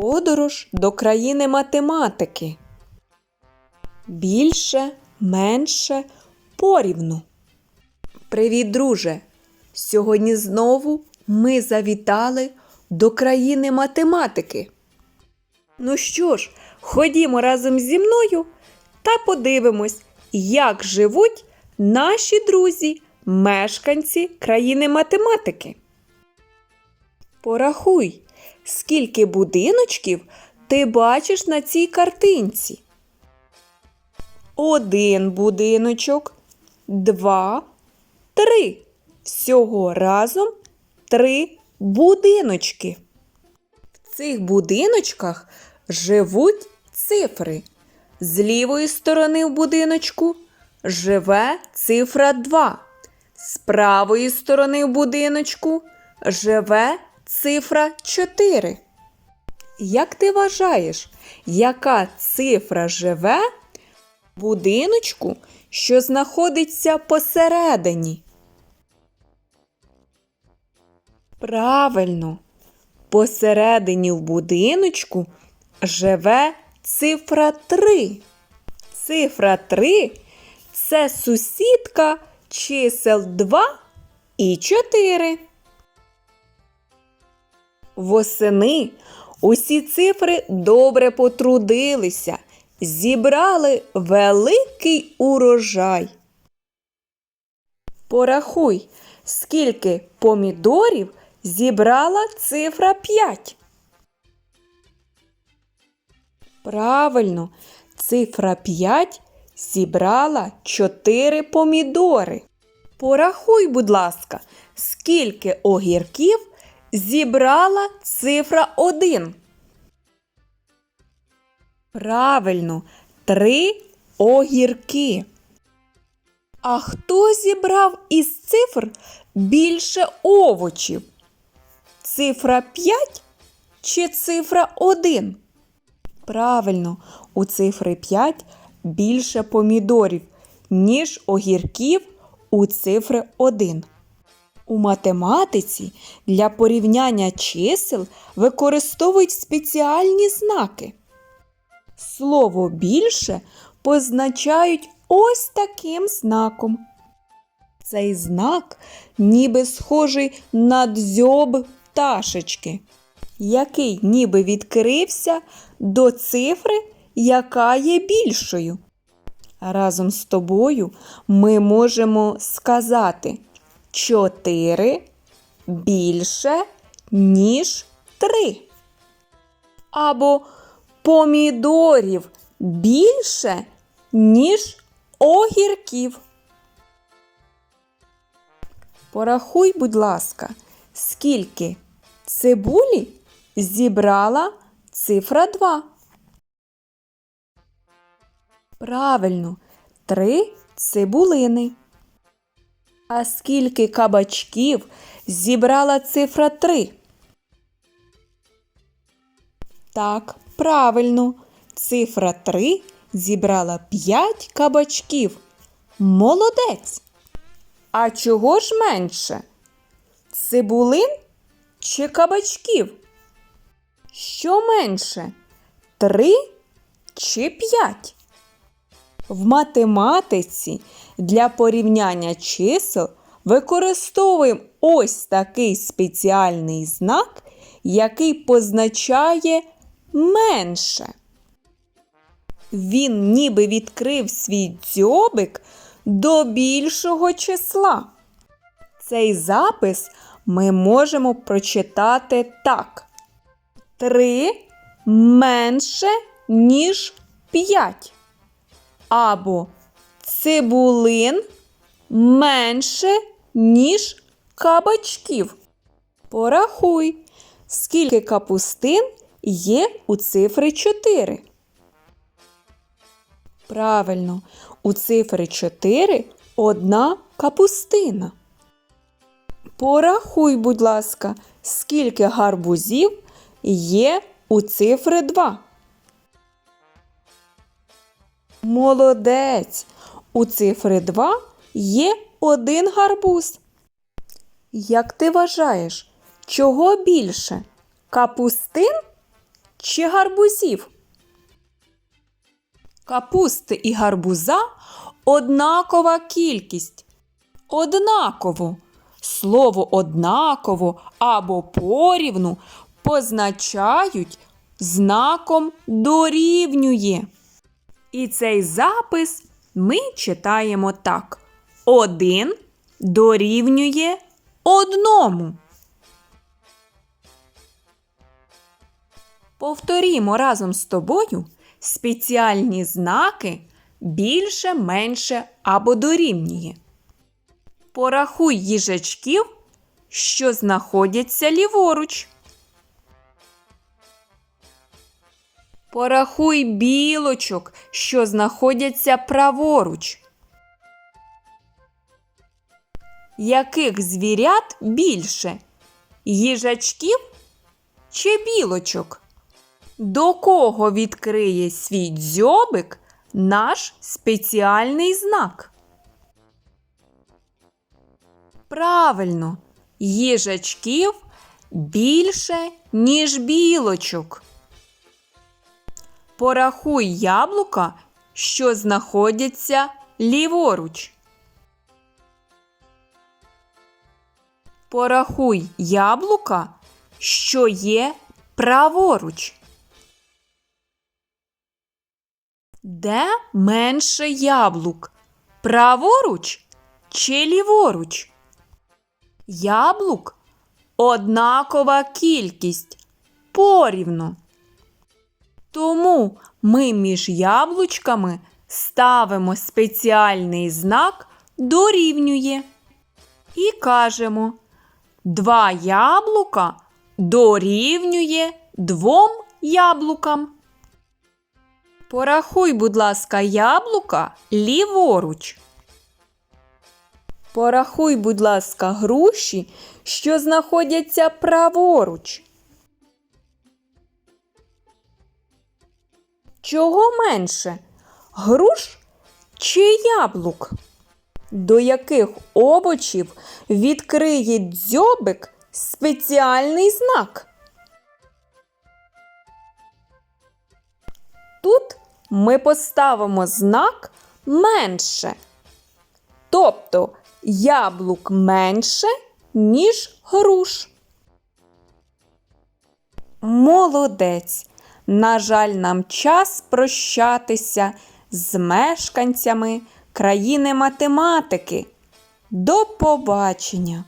Подорож до країни математики. Більше, менше, порівну. Привіт, друже! Сьогодні знову ми завітали до країни математики. Ну що ж, ходімо разом зі мною та подивимось, як живуть наші друзі, мешканці країни математики. Порахуй, скільки будиночків ти бачиш на цій картинці. Один будиночок, два, три. Всього разом три будиночки. В цих будиночках живуть цифри. З лівої сторони в будиночку живе цифра 2. З правої сторони в будиночку живе цифра 4. Як ти вважаєш, яка цифра живе в будиночку, що знаходиться посередині? Правильно, посередині в будиночку живе цифра 3. Цифра 3 це сусідка чисел 2 і 4. Восени усі цифри добре потрудилися, зібрали великий урожай. Порахуй, скільки помідорів зібрала цифра 5. Правильно, цифра 5 зібрала 4 помідори. Порахуй, будь ласка, скільки огірків зібрала цифра 1. Правильно, 3 огірки. А хто зібрав із цифр більше овочів? Цифра 5 чи цифра 1? Правильно, у цифри 5 більше помідорів, ніж огірків у цифри 1. У математиці для порівняння чисел використовують спеціальні знаки. Слово більше позначають ось таким знаком. Цей знак ніби схожий на дзьоб пташечки, який ніби відкрився до цифри, яка є більшою. Разом з тобою ми можемо сказати 4 більше, ніж 3. Або помідорів більше, ніж огірків. Порахуй, будь ласка, скільки цибулі зібрала цифра 2. Правильно, три цибулини. А скільки кабачків зібрала цифра 3? Так, правильно. Цифра 3 зібрала 5 кабачків. Молодець. А чого ж менше? Цибулин чи кабачків? Що менше? 3 чи 5? В математиці для порівняння чисел використовуємо ось такий спеціальний знак, який позначає менше. Він ніби відкрив свій дзьобик до більшого числа. Цей запис ми можемо прочитати так. 3 менше, ніж 5 або цибулин менше, ніж кабачків. Порахуй, скільки капустин є у цифри 4. Правильно, у цифри 4 одна капустина. Порахуй, будь ласка, скільки гарбузів є у цифри 2. Молодець! У цифри 2 є один гарбуз. Як ти вважаєш, чого більше? Капустин чи гарбузів? Капусти і гарбуза однакова кількість. Однаково. Слово однаково або порівну позначають знаком дорівнює. І цей запис ми читаємо так: один дорівнює одному. Повторімо разом з тобою спеціальні знаки більше, менше або дорівнює. Порахуй їжачків, що знаходяться ліворуч. Порахуй білочок, що знаходяться праворуч. Яких звірят більше? Їжачків чи білочок? До кого відкриє свій дзьобик наш спеціальний знак? Правильно, їжачків більше, ніж білочок. Порахуй яблука, що знаходяться ліворуч. Порахуй яблука, що є праворуч. Де менше яблук? Праворуч чи ліворуч? Яблук однакова кількість порівну. Тому ми між яблучками ставимо спеціальний знак дорівнює і кажемо два яблука дорівнює двом яблукам. Порахуй, будь ласка, яблука ліворуч. Порахуй, будь ласка, груші, що знаходяться праворуч. Чого менше? Груш чи яблук? До яких овочів відкриє дзьобик спеціальний знак? Тут ми поставимо знак менше. Тобто яблук менше, ніж груш. Молодець. На жаль, нам час прощатися з мешканцями країни математики. До побачення!